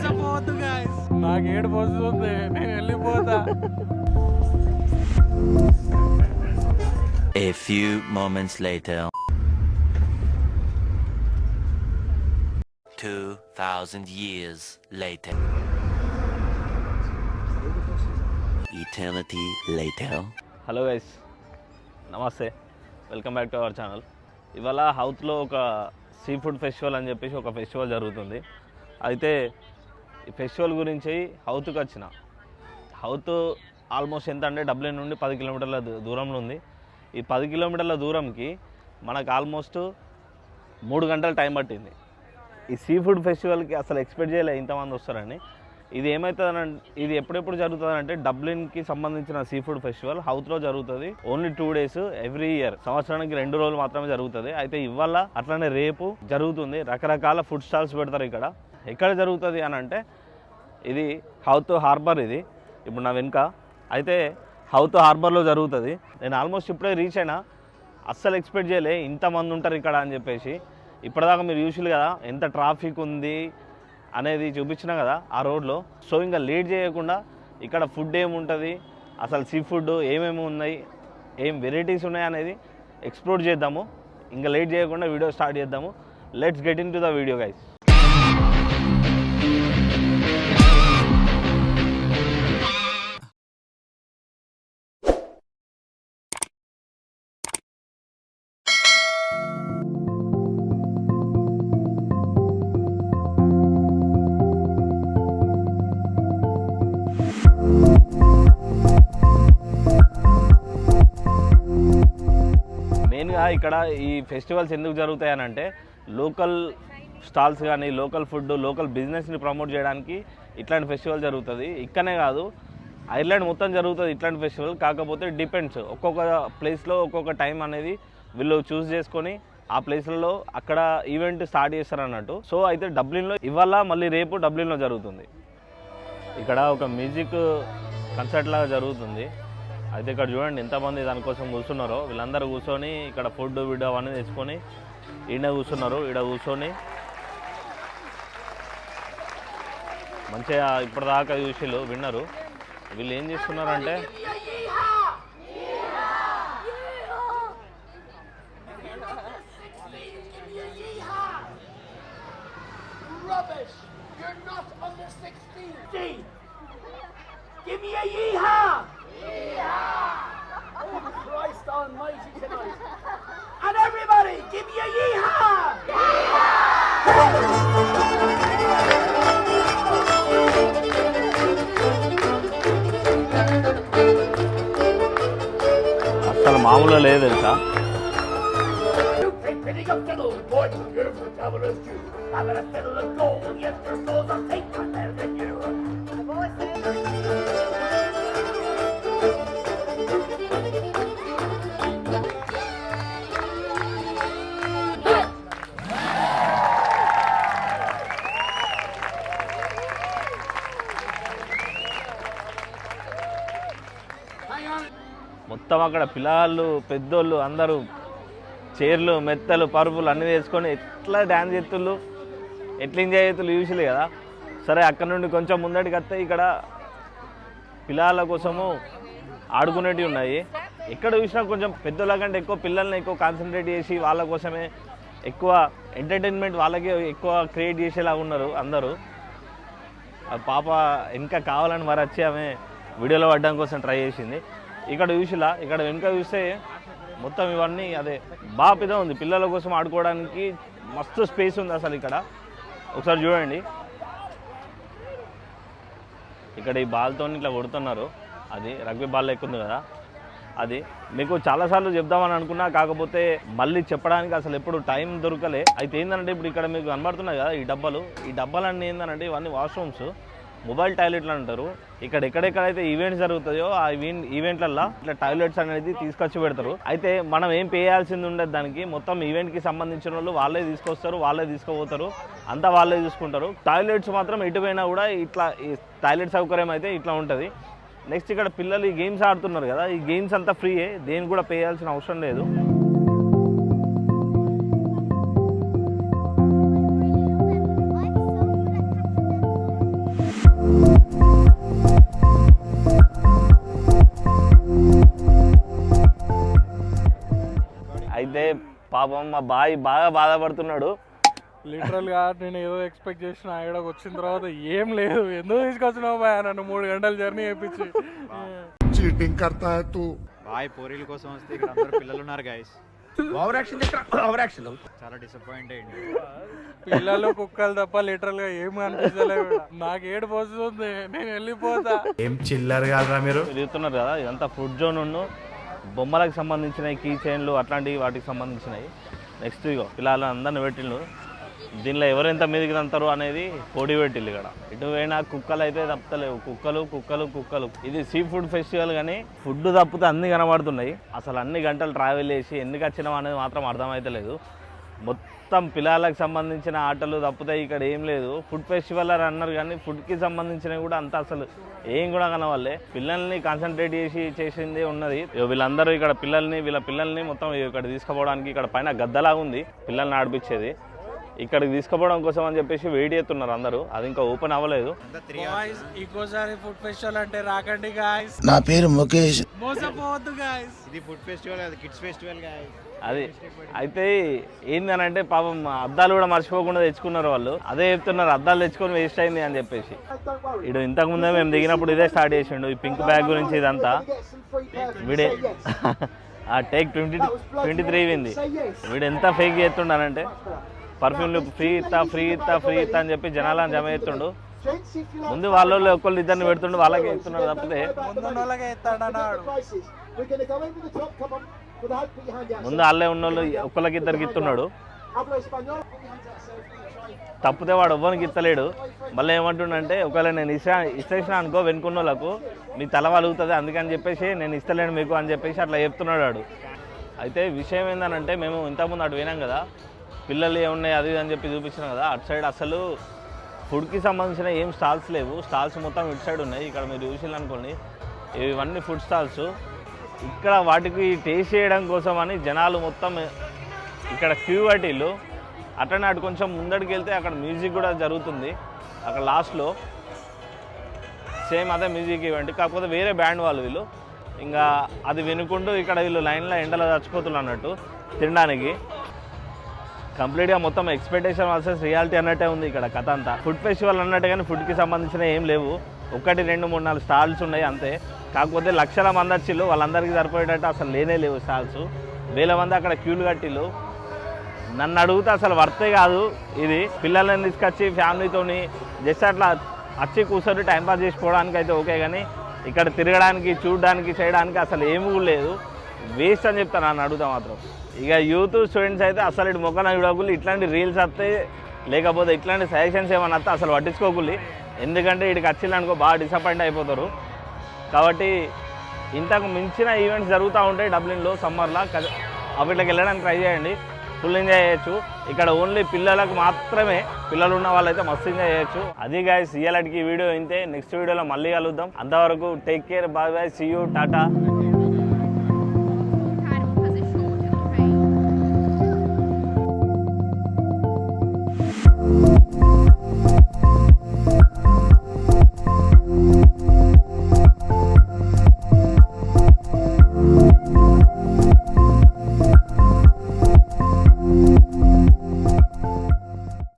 మోసపోవద్దు guys నాకు ఏడు పోస్తుంది నేను వెళ్ళిపోతా A few moments later. Two thousand years later. Eternity later. Hello guys నమస్తే welcome back to our channel ఇవాళ హౌత్లో ఒక సీ ఫుడ్ ఫెస్టివల్ అని చెప్పేసి ఒక ఫెస్టివల్ జరుగుతుంది అయితే ఈ ఫెస్టివల్ గురించి హౌత్కి వచ్చిన. హౌత్ ఆల్మోస్ట్ ఎంత అంటే డబ్లిన్ నుండి పది కిలోమీటర్ల దూరంలో ఉంది. ఈ పది కిలోమీటర్ల దూరంకి మనకు ఆల్మోస్ట్ మూడు గంటల టైం పట్టింది. ఈ సీ ఫుడ్ ఫెస్టివల్కి అసలు ఎక్స్పెక్ట్ చేయలే ఇంతమంది వస్తారని. ఇది ఏమవుతుందంటే ఇది ఎప్పుడెప్పుడు జరుగుతుందంటే డబ్లిన్కి సంబంధించిన సీ ఫుడ్ ఫెస్టివల్ హౌత్లో జరుగుతుంది. Only two days every year. సంవత్సరానికి రెండు రోజులు మాత్రమే జరుగుతుంది. అయితే ఇవాళ అట్లనే రేపు జరుగుతుంది. రకరకాల ఫుడ్ స్టాల్స్ పెడతారు ఇక్కడ. ఎక్కడ జరుగుతుంది అని అంటే ఇది హౌత్ హార్బర్ ఇది. ఇప్పుడు నా వెనుక. అయితే హౌత్ హార్బర్లో జరుగుతుంది. నేను ఆల్మోస్ట్ ఇప్పుడే రీచ్ అయినా అస్సలు ఎక్స్పెక్ట్ చేయలే ఇంతమంది ఉంటారు ఇక్కడ అని చెప్పేసి. ఇప్పటిదాకా మీరు చూసిరు కదా ఎంత ట్రాఫిక్ ఉంది అనేది చూపించిన కదా ఆ రోడ్లో. సో ఇంకా లేట్ చేయకుండా ఇక్కడ ఫుడ్ ఏముంటుంది అసలు సీ ఫుడ్ ఏమేమి ఉన్నాయి ఏం వెరైటీస్ ఉన్నాయి అనేది ఎక్స్ప్లోర్ చేద్దాము. ఇంకా లేట్ చేయకుండా వీడియో స్టార్ట్ చేద్దాము. Let's get in to the video guys మెయిన్గా ఇక్కడ ఈ ఫెస్టివల్స్ ఎందుకు జరుగుతాయనంటే లోకల్ స్టాల్స్ కానీ లోకల్ ఫుడ్ లోకల్ బిజినెస్ని ప్రమోట్ చేయడానికి ఇట్లాంటి ఫెస్టివల్ జరుగుతుంది. ఇక్కడనే కాదు ఐర్లాండ్ మొత్తం జరుగుతుంది ఇట్లాంటి ఫెస్టివల్. కాకపోతే డిపెండ్స్. ఒక్కొక్క ప్లేస్లో ఒక్కొక్క టైం అనేది వీళ్ళు చూస్ చేసుకొని ఆ ప్లేస్లలో అక్కడ ఈవెంట్ స్టార్ట్ చేస్తారు అన్నట్టు సో అయితే డబ్లిన్లో ఇవాళ మళ్ళీ రేపు డబ్లిన్లో జరుగుతుంది. ఇక్కడ ఒక మ్యూజిక్ కన్సర్ట్ లాగా జరుగుతుంది. అయితే ఇక్కడ చూడండి ఎంతమంది దానికోసం కూర్చున్నారో వీళ్ళందరూ కూర్చొని ఇక్కడ ఫుడ్ వీడ్ అవన్నీ తెచ్చుకొని ఈడ కూర్చున్నారు ఈడ కూర్చొని మంచిగా ఇప్పటిదాకా చూసిళ్ళు విన్నారు వీళ్ళు ఏం చేస్తున్నారంటే You're not under 16! Give me a! Yeehaw! From travelers too! I'm gonna fiddle of gold, yes, your souls are fake, I'm అక్కడ పిల్లలు పెద్దోళ్ళు అందరూ చీరలు మెత్తలు పరుపులు అన్నీ వేసుకొని ఎట్లా డ్యాన్స్ చేస్తుళ్ళు? ఎట్లా ఎంజాయ్ చేతులు చూసిలే కదా? సరే అక్కడ నుండి కొంచెం ముందటికి వస్తే ఇక్కడ పిల్లల కోసము ఆడుకునేటివి ఉన్నాయి. ఎక్కడ చూసినా కొంచెం పెద్దల కంటే ఎక్కువ పిల్లల్ని ఎక్కువ కాన్సన్ట్రేట్ చేసి వాళ్ళ కోసమే ఎక్కువ ఎంటర్టైన్మెంట్ వాళ్ళకే ఎక్కువ క్రియేట్ చేసేలా ఉన్నారు అందరూ. పాప ఇంకా కావాలని మరి వచ్చి ఆమె వీడియోలో పడడం కోసం ట్రై చేసింది. ఇక్కడ చూసిలా ఇక్కడ వెనుక చూస్తే మొత్తం ఇవన్నీ అదే బాగా పెద్ద ఉంది. పిల్లల కోసం ఆడుకోవడానికి మస్తు స్పేస్ ఉంది అసలు ఇక్కడ. ఒకసారి చూడండి. ఇక్కడ ఈ బాల్తో ఇట్లా కొడుతున్నారు. అది రగ్బీ బాల్ లెక్క ఉంది కదా. అది మీకు చాలాసార్లు చెప్దామని అనుకున్నా కాకపోతే మళ్ళీ చెప్పడానికి అసలు ఎప్పుడు టైం దొరకలే. అయితే ఏంటంటే ఇప్పుడు ఇక్కడ మీకు కనబడుతున్నాయి కదా ఈ డబ్బాలు. ఈ డబ్బాలన్నీ ఏంటంటే ఇవన్నీ వాష్రూమ్స్ మొబైల్ టాయిలెట్లు అంటారు. ఇక్కడ ఎక్కడెక్కడైతే ఈవెంట్స్ జరుగుతాయో ఆ ఈవెంట్ ఈవెంట్లల్లో ఇట్లా టాయిలెట్స్ అనేది తీసుకొచ్చి పెడతారు. అయితే మనం ఏం పే చేయాల్సింది ఉండదు దానికి. మొత్తం ఈవెంట్కి సంబంధించిన వాళ్ళు వాళ్ళే తీసుకొస్తారు వాళ్ళే తీసుకుపోతారు. అంతా వాళ్ళే చూసుకుంటారు. టాయిలెట్స్ మాత్రం ఎటుపోయినా కూడా ఇట్లా ఈ టాయిలెట్ సౌకర్యం అయితే ఇట్లా ఉంటుంది. నెక్స్ట్ ఇక్కడ పిల్లలు ఈ గేమ్స్ ఆడుతున్నారు కదా. ఈ గేమ్స్ అంతా ఫ్రీయే దేనికి కూడా పే చేయాల్సిన అవసరం లేదు. పాపం మా బాయ్ బాగా బాధపడుతున్నాడు. లిటరల్గా నేను ఏదో ఎక్స్పెక్ట్ చేసిన ఆడకు వచ్చిన తర్వాత ఏం లేదు. ఎందుకు తీసుకొచ్చినావు బాయ్? నన్ను మూడు గంటల జర్నీ చేయించి చీటింగ్ కర్తా తూ. బాయ్ పోరీల కోసం వస్తే ఇక్కడ అందరు పిల్లలు ఉన్నారు గాయస్ చాలా డిసప్పాయింట్ అయ్యింది పిల్లలు కుక్కలు తప్ప లిటరల్గా ఏం అనిపించలేదు నాకు ఏడు పోతుంది నేను వెళ్ళిపోతా. ఏం చిల్లర్ కాదురా మీరు? తిరుగుతున్నారు కదా ఇదంతా ఫుడ్ జోన్ ఉన్ను. బొమ్మలకు సంబంధించిన కీ చైన్లు అట్లాంటివి వాటికి సంబంధించినవి. నెక్స్ట్ ఇగో పిల్లలు అందరిని పెట్టిండు. దీనిలో ఎవరెంత మీదకి తంతారు అనేది పొడి పెట్టిల్లు ఇక్కడ. ఇటు పోయినా కుక్కలు అయితే తప్పలేవు కుక్కలు కుక్కలు కుక్కలు. ఇది సీ ఫుడ్ ఫెస్టివల్ కానీ ఫుడ్ తప్పితే అన్ని కనబడుతున్నాయి. అసలు అన్ని గంటలు ట్రావెల్ చేసి ఎందుకు వచ్చినాం అనేది మాత్రం అర్థమైతలేదు. మొత్తం పిల్లలకు సంబంధించిన ఆటలు తప్పితే ఇక్కడ ఏం లేదు. ఫుడ్ ఫెస్టివల్ అని అన్నారు కానీ ఫుడ్కి సంబంధించినవి కూడా అంత అసలు ఏం కూడా కనవాలే పిల్లల్ని కాన్సన్ట్రేట్ చేసి చేసిందే ఉన్నది. వీళ్ళందరూ ఇక్కడ పిల్లల్ని వీళ్ళ పిల్లల్ని మొత్తం ఇక్కడ తీసుకుపోవడానికి ఇక్కడ పైన గద్దలాగా ఉంది పిల్లల్ని ఆడిపించేది. ఇక్కడికి తీసుకుపోవడం కోసం అని చెప్పేసి వెయిట్ చేస్తున్నారు అందరూ. అది ఇంకా ఓపెన్ అవ్వలేదు. ఇంకోసారి ఫుడ్ ఫెస్టివల్ అంటే రాకండి గాయస్ నా పేరు ముఖేష్. మోసపోవద్దు గాయస్ ఇది ఫుడ్ ఫెస్టివల్ అది కిడ్స్ ఫెస్టివల్ గైస్ అది. అయితే ఏందనంటే పాపం అద్దాలు కూడా మర్చిపోకుండా తెచ్చుకున్నారు వాళ్ళు. అదే చెప్తున్నారు అద్దాలు తెచ్చుకొని వేస్ట్ అయింది అని చెప్పేసి. ఇడు ఇంతకు ముందే మేము దిగినప్పుడు ఇదే స్టార్ట్ చేసిండు ఈ పింక్ బ్యాగ్ గురించి ఇదంతా. వీడే. ఆ టేక్ ట్వంటీ ట్వంటీ త్రీ వింది. వీడు ఎంత ఫేక్ చేస్తుండనంటే పర్ఫ్యూమ్లు ఫ్రీ ఇస్తా ఫ్రీ ఇస్తా ఫ్రీ ఇస్తా అని చెప్పి జనాలను జమ చేస్తుండు. ముందు వాళ్ళ ఒకళ్ళు ఇద్దరిని పెడుతుండు వాళ్ళకే ఇస్తున్నారు తప్పితే. ముందు వాళ్ళకే వాళ్ళే ఉన్నోళ్ళు ఒక్కళ్ళకి ఇద్దరికి ఇస్తున్నాడు తప్పితే వాడు ఎవ్వరికి ఇస్తలేడు మళ్ళీ ఏమంటుండంటే ఒకవేళ నేను ఇస్తా ఇస్తేసిన అనుకో వెనుకున్న వాళ్ళకు మీ తల వలుగుతుంది అందుకని చెప్పేసి నేను ఇస్తలేను మీకు అని చెప్పేసి అట్లా చెప్తున్నాడు వాడు. అయితే విషయం ఏంటంటే మేము ఇంతకుముందు అటు పోయినాం కదా పిల్లలు ఏమున్నాయి అది అని చెప్పి చూపించినాం కదా అటు సైడ్ అసలు ఫుడ్కి సంబంధించిన ఏం స్టాల్స్ లేవు. స్టాల్స్ మొత్తం ఇటు సైడ్ ఉన్నాయి. ఇక్కడ మీరు చూసిల్లు అనుకోండి ఇవన్నీ ఫుడ్ స్టాల్స్. ఇక్కడ వాటికి టేస్ట్ చేయడం కోసం అని జనాలు మొత్తం ఇక్కడ క్యూ కట్టిల్లు అట్లనే అటు కొంచెం ముందడికి వెళ్తే అక్కడ మ్యూజిక్ కూడా జరుగుతుంది. అక్కడ లాస్ట్లో సేమ్ అదే మ్యూజిక్ ఈవెంట్. కాకపోతే వేరే బ్యాండ్ వాళ్ళు వీళ్ళు. ఇంకా అది వినుకుంటూ ఇక్కడ వీళ్ళు లైన్లో ఎండలో చచ్చిపోతున్నారు అన్నట్టు తినడానికి. కంప్లీట్గా మొత్తం ఎక్స్పెక్టేషన్ వర్సెస్ రియాలిటీ అన్నట్టే ఉంది ఇక్కడ కథ అంతా. ఫుడ్ ఫెస్టివల్ అన్నట్టు కానీ ఫుడ్కి సంబంధించిన ఏం లేవు. ఒకటి రెండు మూడు నాలుగు స్టాల్స్ ఉన్నాయి అంతే. కాకపోతే లక్షల మంది వచ్చిళ్ళు వాళ్ళందరికీ సరిపోయేటట్టు అసలు లేనే లేవు స్టాల్స్ వేల మంది అక్కడ క్యూలు కట్టిళ్ళు. నన్ను అడిగితే అసలు వర్తే కాదు ఇది. పిల్లల్ని తీసుకొచ్చి ఫ్యామిలీతోని జస్ట్ అట్లా వచ్చి కూర్చొని టైంపాస్ చేసుకోవడానికి అయితే ఓకే కానీ ఇక్కడ తిరగడానికి చూడడానికి చేయడానికి అసలు ఏమీ కూడా లేదు. వేస్ట్ అని చెప్తాను నన్ను అడుగుతా మాత్రం. ఇక యూత్ స్టూడెంట్స్ అయితే అసలు ఇటు మొక్కన చూడకులు ఇట్లాంటి రీల్స్ వస్తే లేకపోతే ఇట్లాంటి సజెషన్స్ ఏమన్నా వస్తే అసలు పట్టించుకోకులి ఎందుకంటే ఇక్కడికి వచ్చిందనుకో బాగా డిసప్పాయింట్ అయిపోతారు. కాబట్టి ఇంతకు మించిన ఈవెంట్స్ జరుగుతూ ఉంటాయి డబ్లిన్లో సమ్మర్లో అవిట్లకి వెళ్ళడానికి ట్రై చేయండి. ఫుల్ ఎంజాయ్ చేయొచ్చు. ఇక్కడ ఓన్లీ పిల్లలకు మాత్రమే పిల్లలు ఉన్న వాళ్ళైతే మస్తు ఎంజాయ్ చేయొచ్చు. అది గాయస్ ఇయ్యాలటికి వీడియో అయితే నెక్స్ట్ వీడియోలో మళ్ళీ కలుద్దాం. అంతవరకు take care bye bye see you Tata